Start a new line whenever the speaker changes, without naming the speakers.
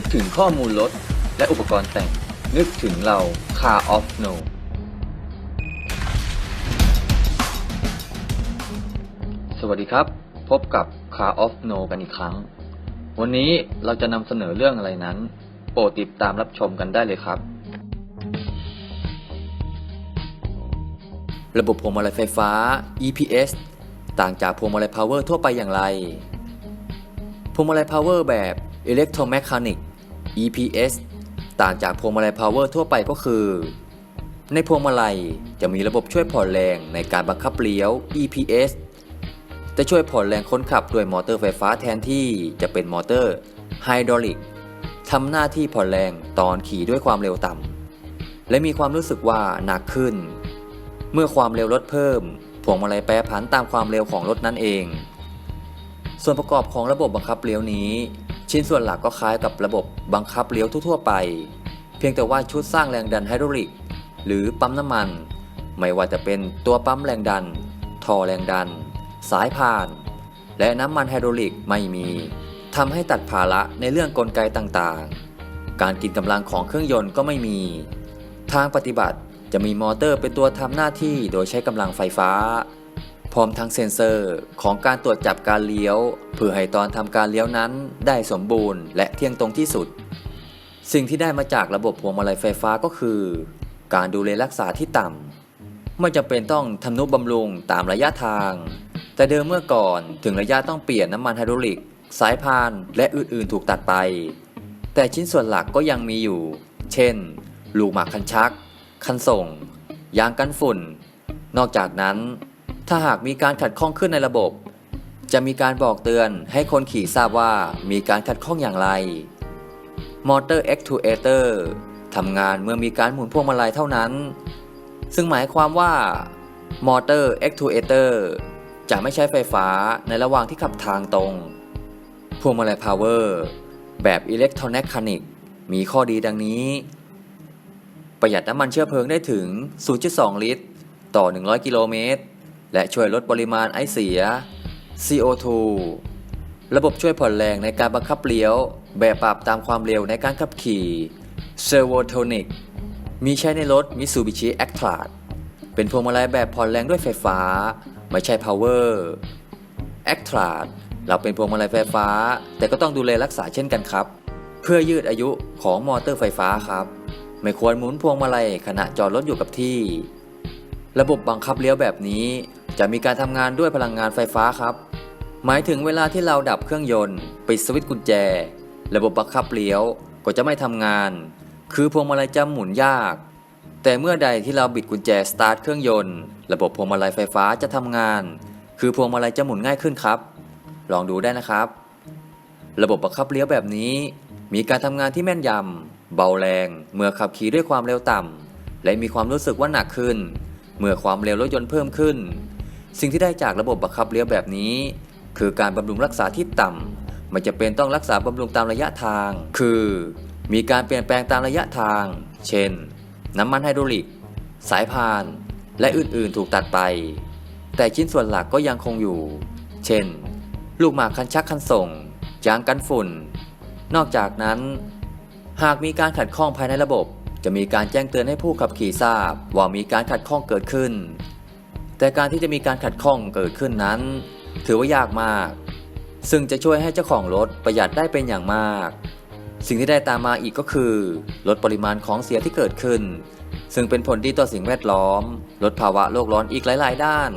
นึกถึงข้อมูลรถและอุปกรณ์แต่ง นึกถึงเรา Car of No สวัสดีครับ พบกับ Car of No กันอีกครั้ง วันนี้เราจะนำเสนอเรื่องอะไรนั้น โปรดติดตามรับชมกันได้เลยครับ ระบบพวงมาลัยไฟฟ้า EPS ต่างจากพวงมาลัย Power ทั่วไปอย่างไรพวงมาลัย Power แบบ Electromechanic EPS ต่างจากพวงมาลัย Power ทั่วไปก็คือ ในพวงมาลัยจะมีระบบช่วยผ่อนแรงในการบังคับเลี้ยว EPS จะช่วยผ่อนแรงคนขับด้วยมอเตอร์ไฟฟ้าแทนที่จะเป็นมอเตอร์ไฮดรอลิกทำหน้าที่ผ่อนแรงตอนขี่ด้วยความเร็วต่ำและมีความรู้สึกว่าหนักขึ้น เมื่อความเร็วลดเพิ่มพวงมาลัยแปรผันตามความเร็วของรถนั่นเอง ส่วนประกอบของระบบบังคับเลี้ยวนี้ ชิ้นส่วนหลักก็คล้ายกับระบบบังคับเลี้ยวทั่วๆไป เพียงแต่ว่าชุดสร้างแรงดันไฮดรอลิก หรือปั๊มน้ำมัน ไม่ว่าจะเป็นตัวปั๊มแรงดัน ท่อแรงดัน สายพาน และน้ำมันไฮดรอลิกไม่มีทำให้ตัดภาระในเรื่องกลไกต่างๆ การกินกำลังของเครื่องยนต์ก็ไม่มี ทางปฏิบัติจะมีมอเตอร์เป็นตัวทำหน้าที่โดยใช้กำลังไฟฟ้า พร้อมทั้งเซ็นเซอร์ของการตรวจจับการเลี้ยว เพื่อให้ตอนทำการเลี้ยวนั้นได้สมบูรณ์และเที่ยงตรงที่สุด สิ่งที่ได้มาจากระบบพวงมาลัยไฟฟ้าก็คือ การดูแลรักษาที่ต่ำไม่จำเป็นต้องทำนุบำรุงตามระยะทาง แต่เดิมเมื่อก่อนถึงระยะต้องเปลี่ยนน้ำมันไฮดรอลิก สายพานและอื่นๆ ถูกตัดไป แต่ชิ้นส่วนหลักก็ยังมีอยู่ เช่น ลูกหมากคันชัก คันส่ง ยางกันฝุ่น นอกจากนั้น ถ้าหากมีการขัดข้องขึ้นในระบบ จะมีการบอกเตือนให้คนขี่ทราบว่ามีการขัดข้องอย่างไรมอเตอร์ Actuator ทำงานเมื่อมีการหมุนพวงมาลัยเท่านั้น ซึ่งหมายความว่ามอเตอร์ Actuator จะไม่ใช้ไฟฟ้าในระหว่างที่ขับทางตรง พวงมาลัย Power แบบ Electromechanic มีข้อดีดังนี้ ประหยัดน้ำมันเชื้อเพลิงได้ถึง 0.2 ลิตร ต่อ 100 กิโลเมตร และช่วยลดปริมาณไอเสีย CO2 ระบบช่วยผ่อนแรงในการบังคับเลี้ยว แบบปรับตามความเร็วในการขับขี่ Servotonic มีใช้ในรถ Mitsubishi Actros เป็นพวงมาลัยแบบผ่อนแรงด้วยไฟฟ้า ไม่ใช่ Power Actros เราเป็นพวงมาลัยไฟฟ้า แต่ก็ต้องดูแลรักษาเช่นกันครับ เพื่อยืดอายุของมอเตอร์ไฟฟ้าครับ ไม่ควรหมุนพวงมาลัยขณะจอดรถอยู่กับที่ ระบบบังคับเลี้ยวแบบนี้ จะมีการทำงานด้วยพลังงานไฟฟ้าครับ หมายถึงเวลาที่เราดับเครื่องยนต์ ปิดสวิตช์กุญแจ ระบบบังคับเลี้ยวก็จะไม่ทำงาน คือพวงมาลัยจะหมุนยาก แต่เมื่อใดที่เราบิดกุญแจสตาร์ทเครื่องยนต์ ระบบพวงมาลัยไฟฟ้าจะทำงาน คือพวงมาลัยจะหมุนง่ายขึ้นครับ ลองดูได้นะครับ ระบบบังคับเลี้ยวแบบนี้ มีการทำงานที่แม่นยำเบาแรง เมื่อขับขี่ด้วยความเร็วต่ำและมีความรู้สึกว่าหนักขึ้น เมื่อความเร็วรถยนต์เพิ่มขึ้น สิ่งที่ได้จากระบบบังคับเลี้ยวแบบนี้ คือการบำรุงรักษาที่ต่ำไม่จะเป็นต้องรักษาบำรุงตามระยะทาง คือ มีการเปลี่ยนแปลงตามระยะทาง เช่น น้ำมันไฮดรอลิก สายพาน และอื่นๆถูกตัดไป แต่ชิ้นส่วนหลักก็ยังคงอยู่ เช่น ลูกหมากคันชักคันส่งยางกันฝุ่น นอกจากนั้น หากมีการขัดข้องภายในระบบ จะมีการแจ้งเตือนให้ผู้ขับขี่ทราบว่ามีการขัดข้องเกิดขึ้น แต่การที่จะมีการขัดข้องเกิดขึ้นนั้น ถือว่ายากมาก ซึ่งจะช่วยให้เจ้าของรถประหยัดได้เป็นอย่างมาก สิ่งที่ได้ตามมาอีกก็คือ ลดปริมาณของเสียที่เกิดขึ้น ซึ่งเป็นผลดีต่อสิ่งแวดล้อม ลดภาวะโลกร้อนอีกหลาย ๆ ด้าน